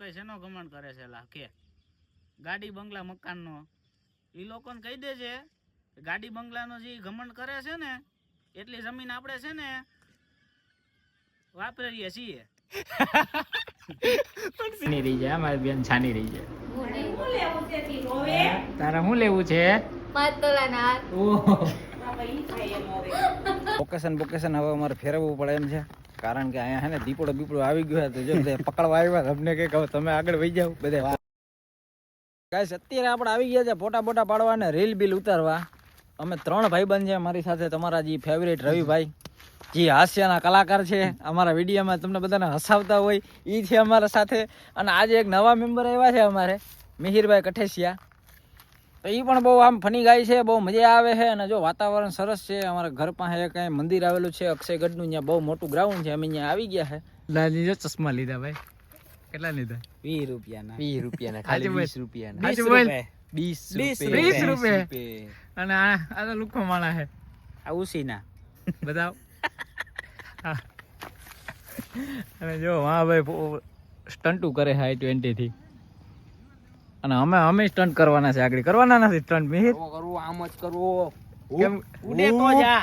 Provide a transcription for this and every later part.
કઈ શેનો ઘમંડ કરે છે લા કે ગાડી બંગલા મકાનનો. એ લોકોને કહી દે છે ગાડી બંગલાનો જે ઘમંડ કરે છે ને એટલી જમીન આપણે છે ને વાપરીએ છીએ. છાની રહી જાય મારી બેન છાની રહી જાય. તારા શું લેવું છે? લોકેશન બોકેશન હવે અમારે ફેરવવું પડે એમ છે. કારણ કે અહીંયા હે ને દીપડો બીપડો આવી ગયો છે તો જો પકડવા આવ્યા તમને કે કહો તમે આગળ વહી જાઓ, બધે ગાઈસ અત્યારે આપણે આવી ગયા છે ફોટા બોટા પાડવા અને રીલ બિલ ઉતારવા. અમે ત્રણ ભાઈ બંધ છે મારી સાથે, તમારા જે ફેવરેટ રવિભાઈ, જે હાસ્યના કલાકાર છે, અમારા વિડીયોમાં તમને બધાને હસાવતા હોય એ છે અમારા સાથે. અને આજે એક નવા મેમ્બર આવ્યા છે અમારે, મિહિરભાઈ કઠેસિયા. તો એ પણ બહુ આમ ફની ગાય છે બહુ મજા આવે છે અને જો વાતાવરણ સરસ છે અમારા ઘર પાસે કાંઈ મંદિર આવેલું છે અક્ષયગઢનું ત્યાં બહુ મોટું ગ્રાઉન્ડ છે અમે ત્યાં આવી ગયા છે. દાદી જો ચશ્મા લીધા ભાઈ. કેટલા લીધા? વીસ રૂપિયાના. વીસ રૂપિયાના ખાલી વીસ રૂપિયાના. વીસ રૂપિયા. અને આ તો લુખો માણા છે. આ ઉસીના. બતાવ. હા. અને જો હા ભાઈ સ્ટન્ટુ કરે હાઈ ટ્વેન્ટી થી. અને અમે અમે સ્ટન્ટ કરવાના છે આગળ. કરવાના નથી સ્ટન્ટ મિહિર? કરવો આમ જ કરવો. કેમ? ઉડે તો જા.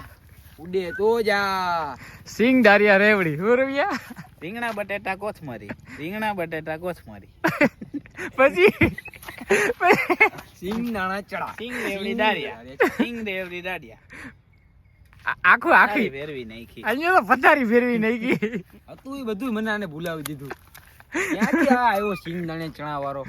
ઉડે તો જા. સિંગ દારિયા રેવડી શું રવિયા? રીંગણા બટેટા કોથમરી રીંગણા બટેટા કોથમરી. પછી? સિંગ નાણા ચડા સિંગ દેવડી દારિયા સિંગ દેવડી દાડિયા આખું આખી. ફેરવી નાખી. અહીંયા તો પથારી ફેરવી નાખી. હતું એ બધું મને આને ભૂલાવી દીધું. ક્યાંથી આ આવ્યો સિંગ ચણા વાળો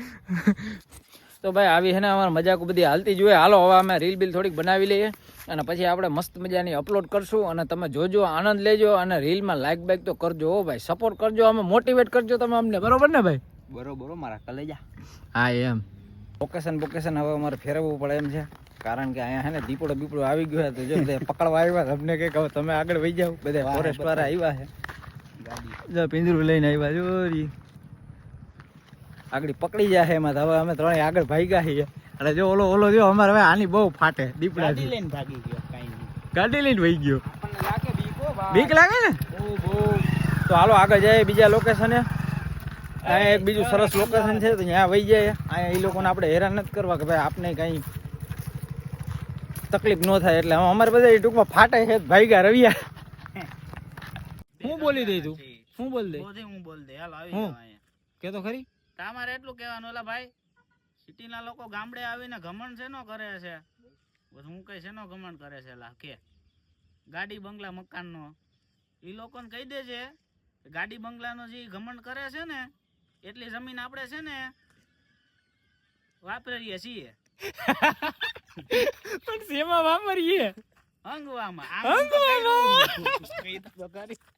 તો ભાઈ આવી છે ને અમારે મજાક બધી હાલતી જોઈએ હાલો હવે અમે રીલ બિલ થોડીક બનાવી લઈએ અને પછી આપણે મસ્ત મજાની અપલોડ કરશું અને તમે જોજો આનંદ લેજો અને રીલમાં લાઈક બાઈક તો કરજો હો ભાઈ. સપોર્ટ કરજો અમે મોટિવેટ કરજો તમે અમને. બરોબર ને ભાઈ? બરોબર મારા કલેજા. હા એમ. લોકેશન બોકેશન હવે અમારે ફેરવવું પડે એમ છે. કારણ કે અહીંયા હે ને દીપડો બીપડો આવી ગયો તો જો પકડવા આવ્યા તમને કે કહો તમે આગળ વહી જાઓ. બધા ફોરેસ્ટ વાળા આવ્યા છે. જો પિંજરું લઈને આવ્યા જો. આગળ પકડી જાય એમાં હવે અમે ત્રણે આગળ ભાગ્યા છીએ. અને જો ઓલો ઓલો જો અમારે હવે આની બહુ ફાટે ગાડી લઈને ભાગી ગયો કાંઈ ગાડી લઈને વહી ગયો. બીકો ભાઈ લાગે ને? તો હાલો આગળ જઈએ બીજા લોકેશને અહીંયા એક બીજું સરસ લોકેશન છે તો ત્યાં વહી જાય અહીંયા એ લોકોને આપણે હેરાન નથી કરવા કે ભાઈ આપને કંઈ તકલીફ ન થાય એટલે અમારે બધા ટૂંકમાં ફાટે છે ભાઈગા રવિયા. હું. બોલી દઈ તું? શું બોલ દે? હું બોલ દે. હાલો આવી હું? કે તો ખરી? તમારે એટલું કહેવાનું ઓલા ભાઈ સિટીના લોકો ગામડે આવીને ઘમંડ શેનો કરે છે? બસ હું કઈ શેનો ઘમંડ કરે છે લા કે. ગાડી બંગલા મકાનનો. એ લોકોને કહી દે છે ગાડી બંગલાનો જે ઘમંડ કરે છે ને એટલી જમીન આપણે છે ને વાપરીએ છીએ. પણ શેમાં વાપરીએ? હંગવામાં. અંગવામાં કરી.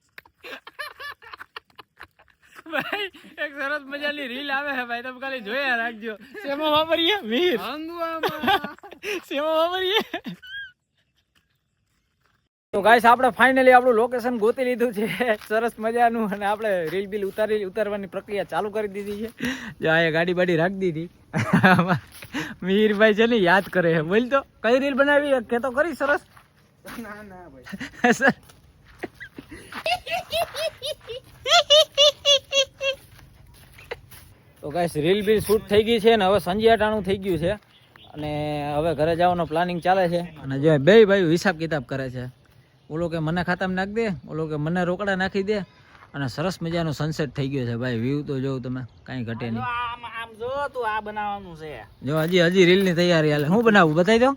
ભાઈ એક સરસ મજાની રીલ આવે છે ભાઈ તમે ખાલી જોયા રાખજો. શેમાં વાપરીએ? મીર. શેમાં વાપરીએ? તો ગાઈસ આપણે ફાઇનલી આપણું લોકેશન ગોતી લીધું છે. સરસ મજાનું અને આપણે રીલ બિલ ઉતારી ઉતારવાની પ્રક્રિયા ચાલુ કરી દીધી છે. જો અહીંયા ગાડી બાડી રાખી દીધી. મીરભાઈ છે ને યાદ કરે છે. બોલ તો કઈ રીલ બનાવી? કે તો કરી સરસ. ના ના ભાઈ. સર. તો ગાઈસ રીલ બી શૂટ થઈ ગઈ છે ને હવે સંજિયાટાણું થઈ ગયું છે. અને હવે ઘરે જવાનો પ્લાનિંગ ચાલે છે. અને જો બે ભાઈ હિસાબ કિતાબ કરે છે. ઓલો કે મને ખાતામાં નાખ દે ઓલો કે મને રોકડા નાખી દે. અને સરસ મજાનો સનસેટ થઈ ગયો છે ભાઈ. વ્યૂ તો જોઉં તમે કાંઈ ઘટે નહીં. આમ આમ જો તું આ બનાવવાનું છે. જો હજી હજી રીલની તૈયારી હાલે. હું બનાવું? બતાવી દો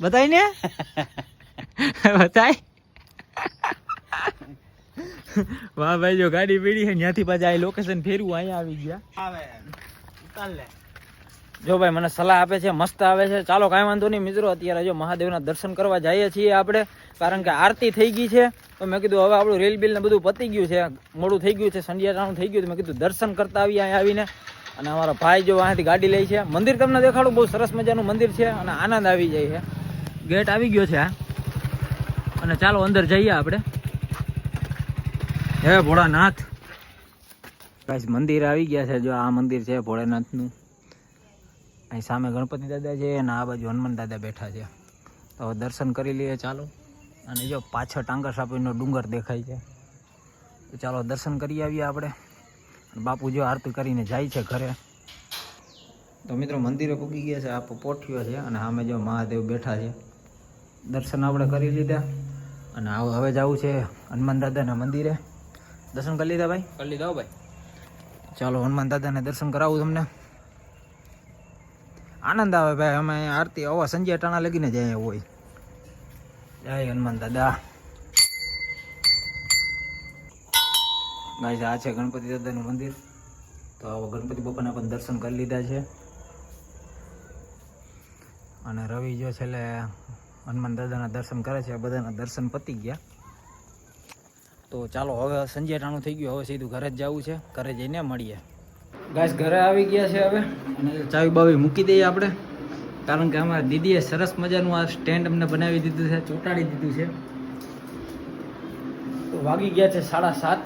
બતાવી ને બતાય? વાહ ભાઈ જો ગાડી પીડી છે ત્યાંથી પાછા આ લોકેશન ફેરવું અહીંયા આવી ગયા. આવે ઉતાર લે. જો ભાઈ મને સલાહ આપે છે મસ્ત આવે છે. ચાલો કાંઈ વાંધો નહીં મિત્રો અત્યારે જો મહાદેવના દર્શન કરવા જઈએ છીએ આપણે કારણ કે આરતી થઈ ગઈ છે. તો મેં કીધું હવે આપણું રેલ બિલ ને બધું પતી ગયું છે મોડું થઈ ગયું છે સંડિયાટાણું થઈ ગયું મેં કીધું દર્શન કરતા આવી અહીંયા આવીને. અને અમારા ભાઈ જો અહીંયાથી ગાડી લે છે. મંદિર તમને દેખાડું બહુ સરસ મજાનું મંદિર છે અને આનંદ આવી જાય છે. ગેટ આવી ગયો છે આ. અને ચાલો અંદર જઈએ આપણે. હે ભોળાનાથ. ગાઈસ મંદિર આવી ગયા છે, જો આ મંદિર છે ભોળાનાથનું. અહીં સામે ગણપતિ દાદા છે અને આ બાજુ હનુમાન દાદા બેઠા છે. તો દર્શન કરી લઈએ, ચાલો. અને જો પાછળ ટાંગર સાપીનો ડુંગર દેખાય છે. તો ચાલો દર્શન કરી આવીએ આપણે. બાપુ જો આરતી કરીને જાય છે ઘરે. તો મિત્રો મંદિરે પૂગી ગયા છે, આ પોઠિયો છે અને સામે જો મહાદેવ બેઠા છે. દર્શન આપણે કરી લીધા. અને હવે જવું છે હનુમાન દાદાના મંદિરે. દર્શન કરી લીધા ભાઈ? કરી લીધા ભાઈ. ચાલો હનુમાન દાદાને દર્શન કરાવું તમને. આનંદ આવે ભાઈ અમે આરતી આવા સંજય ટાણા લગીને જ હોય. જય હનુમાન દાદા. ગાઈસ આ છે ગણપતિ દાદાનું મંદિર. તો આવો ગણપતિ બાપાના પણ દર્શન કરી લીધા છે. અને રવિ જો છેલ્લે હનુમાન દાદાના દર્શન કરે છે બધાના દર્શન પતી ગયા. તો ચાલો, હવે સંજય ટાણું થઈ ગયું, હવે સીધું ઘરે જ જવું છે. ઘરે જઈને મળીએ. ગાઈસ ઘરે આવી ગયા છે હવે. અને ચાવી બાવી મૂકી દઈએ આપણે. કારણ કે અમારા દીદીએ સરસ મજાનું આ સ્ટેન્ડ અમને બનાવી દીધું છે, ચોંટાડી દીધું છે. તો વાગી ગયા છે સાડા સાત.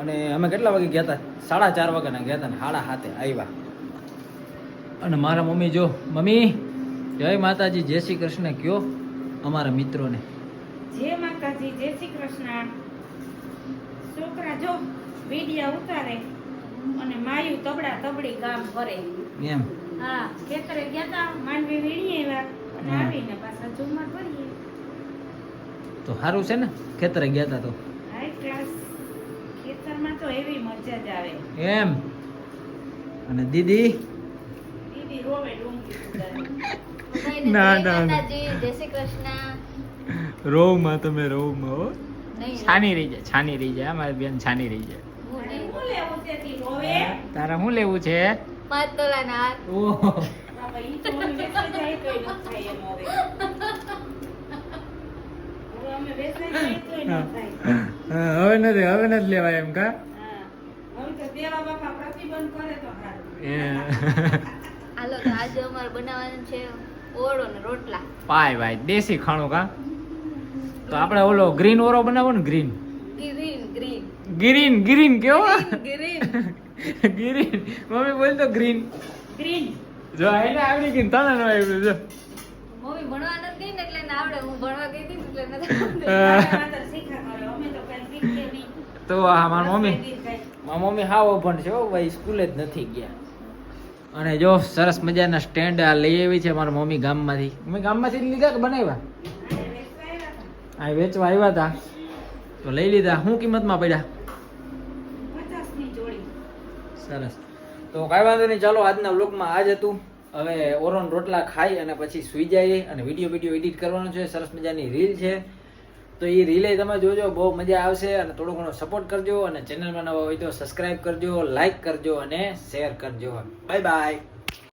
અને અમે કેટલા વાગે ગયા હતા? સાડા ચાર વાગ્યાના ગયા હતા ને સાડા સાતે આવ્યા. અને મારા મમ્મી જો, મમ્મી, જય માતાજી, જય શ્રી કૃષ્ણ. કયો? અમારા મિત્રોને. જય માતાજી, જય શ્રી કૃષ્ણ. છોકરા જો વિડિયા ઉતારે અને માયું તબડા તબડી કામ કરે એમ. હા ખેતરે ગયા તા માંડવી વીણી આવ્યા અને આવીને પાછા ઝુમર ભરીએ. તો સારું છે ને ખેતરે ગયા તા તો. હાઈ ક્લાસ ખેતરમાં તો એવી મજા જ આવે. એમ. અને દીદી? દીદી રોવે ડુંગળી ના, ના, ના. જય શ્રી કૃષ્ણ. રોવમાં તમે રોવમાં હો. છાની રહી જાય છાની રહી જાય મારી બેન છાની રહી જાય. તારા શું લેવું છે? પાંચ તોલાના ઓહો. હવે. નથી હવે નથી લેવાય એમ કા? હા. હવે તો દેવા બાપા પ્રતિબંધ કરે તો સારું. હાલો તો આજે અમારે બનાવવાનું છે ઓળો ને રોટલા. પાય ભાઈ દેશી ખાણું કા? તો આપણે ઓલો ગ્રીન ઓરો બનાવો ને green green green green green કેવો? ગ્રીન ગ્રીન મમ્મી બોલ તો ગ્રીન ગ્રીન જો આઈને આવડી ગઈ તને ન આવ્યું જો. મમ્મી ભણવા નથી ગઈ ને એટલે એને આવડે. હું ભણવા ગઈ હતી એટલે નથી આવડતું. મારા માતા શીખા કરે અમે તો આ મારી મમ્મી. મારા મમ્મી હાવ અભણ છે ભાઈ સ્કૂલે જ નથી ગયા. અને જો સરસ મજાના સ્ટેન્ડ આ લઈ આવી છે મારા મમ્મી ગામમાંથી. મમ્મી ગામમાંથી લીધા કે બનાવ્યા? આ વેચવા આવ્યા હતા તો લઈ લીધા. શું કિંમતમાં પડ્યા? સરસ. તો કાંઈ વાંધો નહીં ચાલો આજના વ્લોગમાં આજ હતું. હવે ઓરોન રોટલા ખાઈ અને પછી સૂઈ જઈએ અને વીડિયો વીડિયો એડિટ કરવાનો છે. સરસ મજાની રીલ છે. તો એ રીલે તમે જોજો બહુ મજા આવશે અને થોડો ઘણો સપોર્ટ કરજો અને ચેનલમાં નવા હોય તો સબસ્ક્રાઈબ કરજો લાઈક કરજો અને શેર કરજો. Bye bye